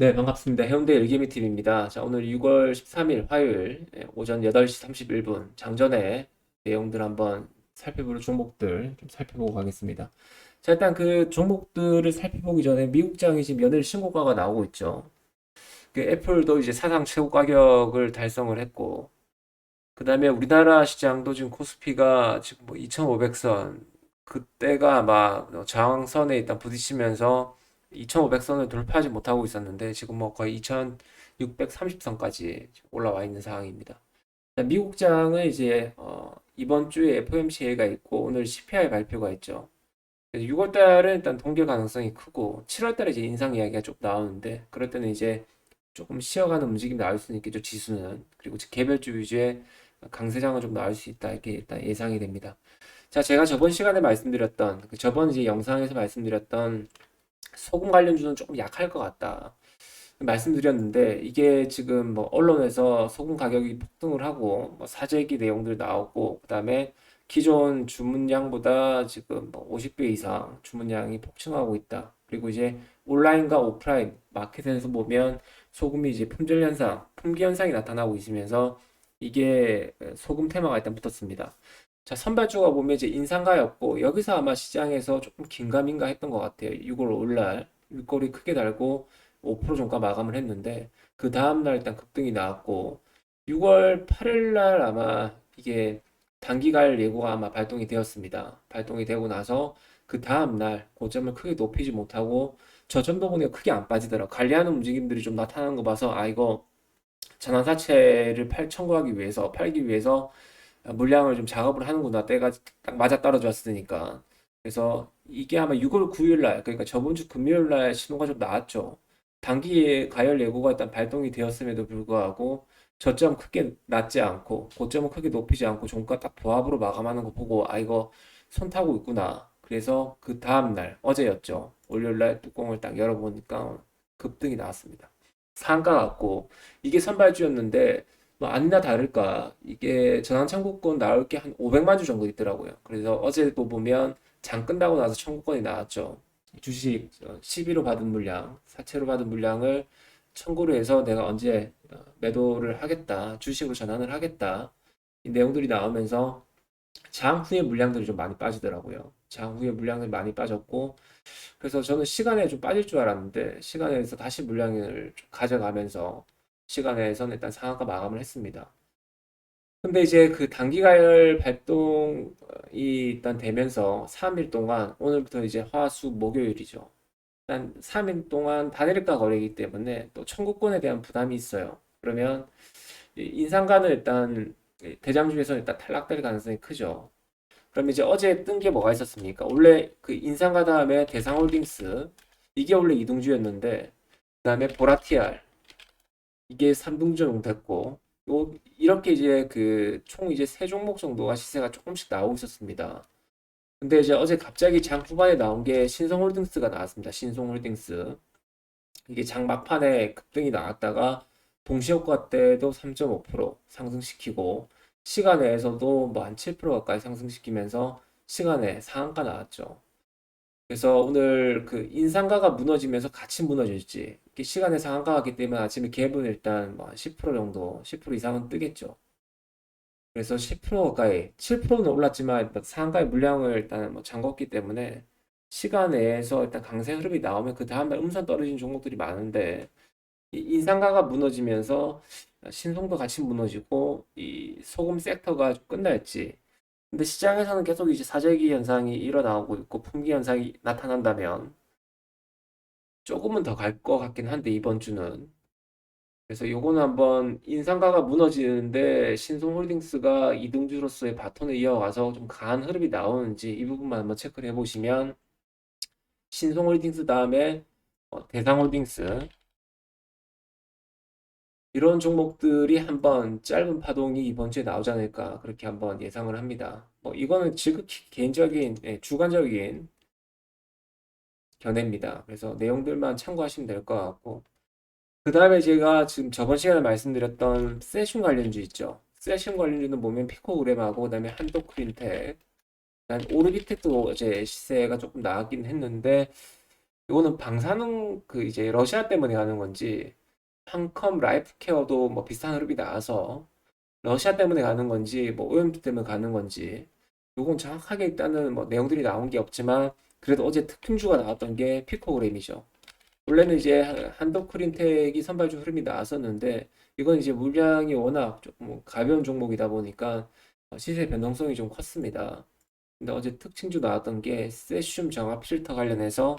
네, 반갑습니다. 해운대 일개미 TV입니다. 자, 오늘 6월 13일 화요일 예, 오전 8시 31분 장전에 내용들 한번 살펴볼 종목들 좀 살펴보고 가겠습니다. 자, 일단 그 종목들을 살펴보기 전에 미국장이 지금 연일 신고가가 나오고 있죠. 그 애플도 이제 사상 최고 가격을 달성을 했고, 그 다음에 우리나라 시장도 지금 코스피가 지금 뭐 2500선, 그때가 아마 저항선에 일단 부딪히면서 2500선을 돌파하지 못하고 있었는데 지금 뭐 거의 2630선까지 올라와 있는 상황입니다. 자, 미국장은 이제 어, 이번 주에 FOMC가 있고 오늘 CPI 발표가 있죠. 6월 달은 일단 동결 가능성이 크고 7월 달에 이제 인상 이야기가 좀 나오는데 그럴 때는 이제 조금 쉬어가는 움직임이 나올 수 있겠죠. 지수는 그리고 개별주 위주의 강세장은 좀 나올 수 있다 이렇게 일단 예상이 됩니다. 자, 제가 저번 시간에 말씀드렸던 그 저번 이제 영상에서 말씀드렸던 소금 관련주는 조금 약할 것 같다. 말씀드렸는데 이게 지금 뭐 언론에서 소금 가격이 폭등을 하고 뭐 사재기 내용들 나오고 그다음에 기존 주문량보다 지금 뭐 50배 이상 주문량이 폭증하고 있다. 그리고 이제 온라인과 오프라인 마켓에서 보면 소금이 이제 품절 현상, 품귀 현상이 나타나고 있으면서 이게 소금 테마가 일단 붙었습니다. 자, 선발주가 보면 이제 인상가였고, 여기서 아마 시장에서 조금 긴가민가 했던 것 같아요. 6월 5일날 윗꼬리 크게 달고 5% 종가 마감을 했는데, 그 다음날 일단 급등이 나왔고, 6월 8일날 아마 이게 단기갈 예고가 아마 발동이 되었습니다. 발동이 되고 나서 그 다음날 고점을 크게 높이지 못하고, 저점도 보니까 크게 안 빠지더라. 관리하는 움직임들이 좀 나타나는 거 봐서, 아, 이거 전환사채를 팔, 청구하기 위해서, 팔기 위해서 물량을 좀 작업을 하는구나. 때가 딱 맞아 떨어졌으니까. 그래서 이게 아마 6월 9일 날, 그러니까 저번 주 금요일 날 신호가 좀 나왔죠. 단기 가열 예고가 일단 발동이 되었음에도 불구하고 저점 크게 낮지 않고 고점은 크게 높이지 않고 종가 딱 보합으로 마감하는 거 보고 아 이거 손 타고 있구나. 그래서 그 다음 날 어제였죠. 월요일 날 뚜껑을 딱 열어보니까 급등이 나왔습니다. 상가 같고 이게 선발주였는데 뭐 아니나 다를까 이게 전환 청구권 나올 게 한 500만 주 정도 있더라고요. 그래서 어제도 보면 장 끝나고 나서 청구권이 나왔죠. 주식 12로 받은 물량, 사채로 받은 물량을 청구를 해서 내가 언제 어, 매도를 하겠다, 주식으로 전환을 하겠다. 이 내용들이 나오면서 장 후에 물량들이 좀 많이 빠지더라고요. 장 후에 물량들이 많이 빠졌고, 그래서 저는 시간에 좀 빠질 줄 알았는데, 시간에서 다시 물량을 좀 가져가면서 시간에서는 일단 상한가 마감을 했습니다. 근데 이제 그 단기가열 발동이 일단 되면서 3일 동안 오늘부터 이제 화수 목요일이죠. 일단 3일 동안 단일가 거래이기 때문에 또 청구권에 대한 부담이 있어요. 그러면 인상가는 일단 대장주에서는 일단 탈락될 가능성이 크죠. 그럼 이제 어제 뜬 게 뭐가 있었습니까? 원래 그 인상가 다음에 대상홀딩스 이게 원래 이등주였는데 그 다음에 보라티알 이게 3등주 정도 됐고 요 이렇게 이제 그 총 이제 세 종목 정도가 시세가 조금씩 나오고 있었습니다. 근데 이제 어제 갑자기 장 후반에 나온 게 신성홀딩스가 나왔습니다. 신성홀딩스 이게 장 막판에 급등이 나왔다가 동시효과 때도 3.5% 상승시키고 시간에서도 뭐 한 7% 가까이 상승시키면서 시간에 상한가 나왔죠. 그래서 오늘 그 인상가가 무너지면서 같이 무너질지 이렇게 시간의 상한가가 기 때문에 아침에 갭은 일단 뭐 10% 정도 10% 이상은 뜨겠죠. 그래서 10% 가까이 7%는 올랐지만 상한가의 물량을 일단 뭐 잠궜기 때문에 시간에서 일단 강세 흐름이 나오면 그 다음날 음선 떨어진 종목들이 많은데 이 인상가가 무너지면서 신송도 같이 무너지고 이 소금 섹터가 좀 끝날지 근데 시장에서는 계속 이제 사재기 현상이 일어나고 있고 품귀 현상이 나타난다면 조금은 더 갈 것 같긴 한데 이번 주는. 그래서 요거는 한번 인상가가 무너지는데 신송홀딩스가 이등주로서의 바톤을 이어가서 좀 강한 흐름이 나오는지 이 부분만 한번 체크를 해보시면 신송홀딩스 다음에 어, 대상홀딩스 이런 종목들이 한번 짧은 파동이 이번 주에 나오지 않을까 그렇게 한번 예상을 합니다. 뭐 이거는 지극히 개인적인 예, 주관적인 견해입니다. 그래서 내용들만 참고하시면 될 것 같고 그 다음에 제가 지금 저번 시간에 말씀드렸던 세션 관련주 있죠. 세션 관련주는 보면 피코그램하고 그다음에 한도크린텍, 그다음 오르비텍도 어제 시세가 조금 나왔긴 했는데 이거는 방사능 그 이제 러시아 때문에 가는 건지 한컴 라이프 케어도 뭐 비슷한 흐름이 나와서 러시아 때문에 가는 건지 뭐 오염수 때문에 가는 건지 요건 정확하게 일단은 뭐 내용들이 나온 게 없지만 그래도 어제 특징주가 나왔던 게 피코그램이죠. 원래는 이제 한도크린텍이 선발주 흐름이 나왔었는데 이건 이제 물량이 워낙 조금 가벼운 종목이다 보니까 어, 시세 변동성이 좀 컸습니다. 근데 어제 특징주 나왔던 게 세슘 정화 필터 관련해서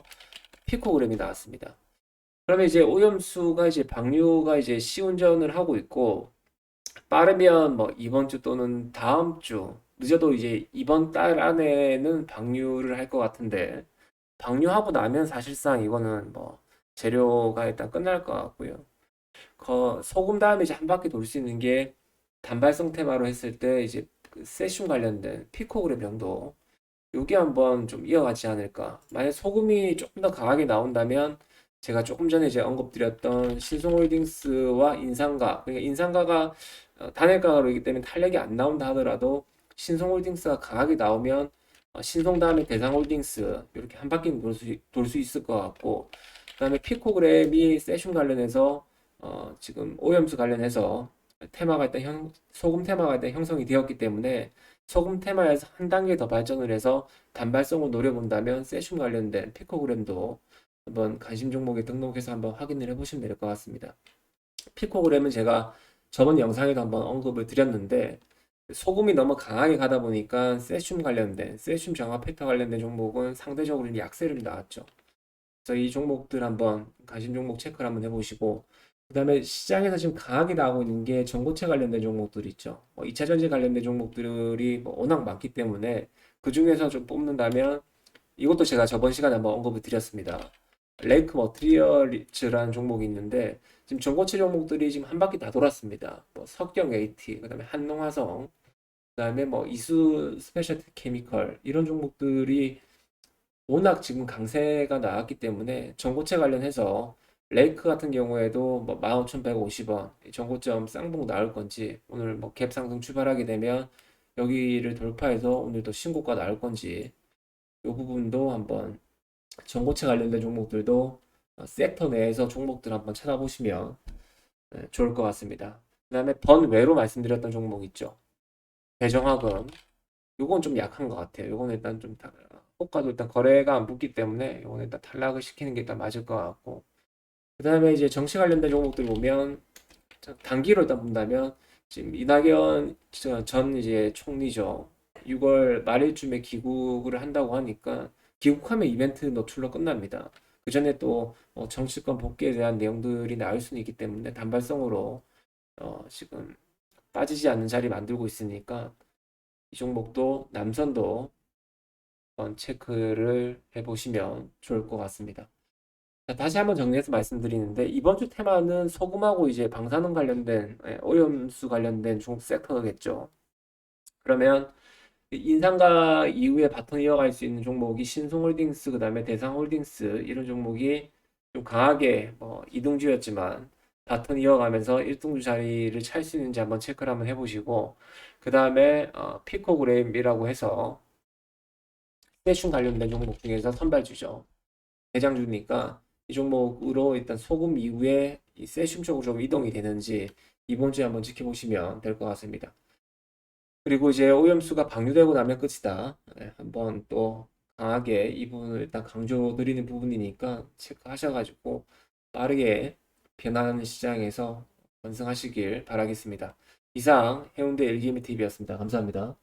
피코그램이 나왔습니다. 그러면 이제 오염수가 이제 방류가 이제 시운전을 하고 있고 빠르면 뭐 이번 주 또는 다음 주 늦어도 이제 이번 달 안에는 방류를 할 것 같은데 방류하고 나면 사실상 이거는 뭐 재료가 일단 끝날 것 같고요. 거, 소금 다음에 이제 한 바퀴 돌 수 있는 게 단발성 테마로 했을 때 이제 그 세슘 관련된 피코그램 정도 요게 한번 좀 이어가지 않을까. 만약 소금이 조금 더 강하게 나온다면 제가 조금 전에 이제 언급드렸던 신성홀딩스와 인상가, 그러니까 인상가가 어, 단일가로이기 때문에 탄력이 안 나온다 하더라도 신성홀딩스가 강하게 나오면 어, 신성 다음에 대상홀딩스 이렇게 한 바퀴 돌 수, 돌수 있을 것 같고 그다음에 피코그램이 세슘 관련해서 어, 지금 오염수 관련해서 테마가 일단 형, 소금 테마가 일단 형성이 되었기 때문에 소금 테마에서 한 단계 더 발전을 해서 단발성을 노려본다면 세슘 관련된 피코그램도 한번 관심 종목에 등록해서 한번 확인을 해보시면 될 것 같습니다. 피코그램은 제가 저번 영상에도 한번 언급을 드렸는데 소금이 너무 강하게 가다 보니까 세슘 관련된 세슘 정화 팩터 관련된 종목은 상대적으로 약세를 나왔죠. 그래서 이 종목들 한번 관심 종목 체크를 한번 해보시고 그 다음에 시장에서 지금 강하게 나오고 있는 게 전고체 관련된 종목들 있죠. 뭐 2차 전지 관련된 종목들이 뭐 워낙 많기 때문에 그 중에서 좀 뽑는다면 이것도 제가 저번 시간에 한번 언급을 드렸습니다. 레이크 머트리얼즈라는 종목이 있는데 지금 전고체 종목들이 지금 한 바퀴 다 돌았습니다. 뭐 석경 AT, 그다음에 한농화성, 그다음에 뭐 이수 스페셜티 케미컬 이런 종목들이 워낙 지금 강세가 나왔기 때문에 전고체 관련해서 레이크 같은 경우에도 뭐 15,150원 전고점 쌍봉 나올 건지 오늘 뭐 갭 상승 출발하게 되면 여기를 돌파해서 오늘도 신고가 나올 건지 이 부분도 한번 전고체 관련된 종목들도 어, 섹터 내에서 종목들 한번 찾아보시면 네, 좋을 것 같습니다. 그 다음에 번외로 말씀드렸던 종목 있죠. 배정학은 요건 좀 약한 것 같아요. 요건 일단 좀 다, 호가도 일단 거래가 안 붙기 때문에 요건 일단 탈락을 시키는 게 일단 맞을 것 같고 그 다음에 이제 정치 관련된 종목들 보면 단기로 일단 본다면 지금 이낙연 전 이제 총리죠. 6월 말일쯤에 귀국을 한다고 하니까 귀국하면 이벤트 노출로 끝납니다. 그 전에 또 어, 정치권 복귀에 대한 내용들이 나올 수는 있기 때문에 단발성으로 어, 지금 빠지지 않는 자리 만들고 있으니까 이 종목도 남선도 한번 체크를 해보시면 좋을 것 같습니다. 자, 다시 한번 정리해서 말씀드리는데 이번 주 테마는 소금하고 이제 방사능 관련된 예, 오염수 관련된 중국 섹터겠죠. 그러면 인상가 이후에 바톤 이어갈 수 있는 종목이 신송홀딩스 그다음에 대상홀딩스 이런 종목이 좀 강하게 뭐 이등주였지만 바톤 이어가면서 1등주 자리를 찰 수 있는지 한번 체크를 한번 해보시고 그 다음에 어, 피코그램이라고 해서 세슘 관련된 종목 중에서 선발주죠. 대장주니까 이 종목으로 일단 소금 이후에 이 세슘 쪽으로 좀 이동이 되는지 이번 주에 한번 지켜보시면 될 것 같습니다. 그리고 이제 오염수가 방류되고 나면 끝이다. 네, 한번 또 강하게 이 부분을 일단 강조드리는 부분이니까 체크하셔가지고 빠르게 변화하는 시장에서 완성하시길 바라겠습니다. 이상 해운대 LGM TV였습니다. 감사합니다.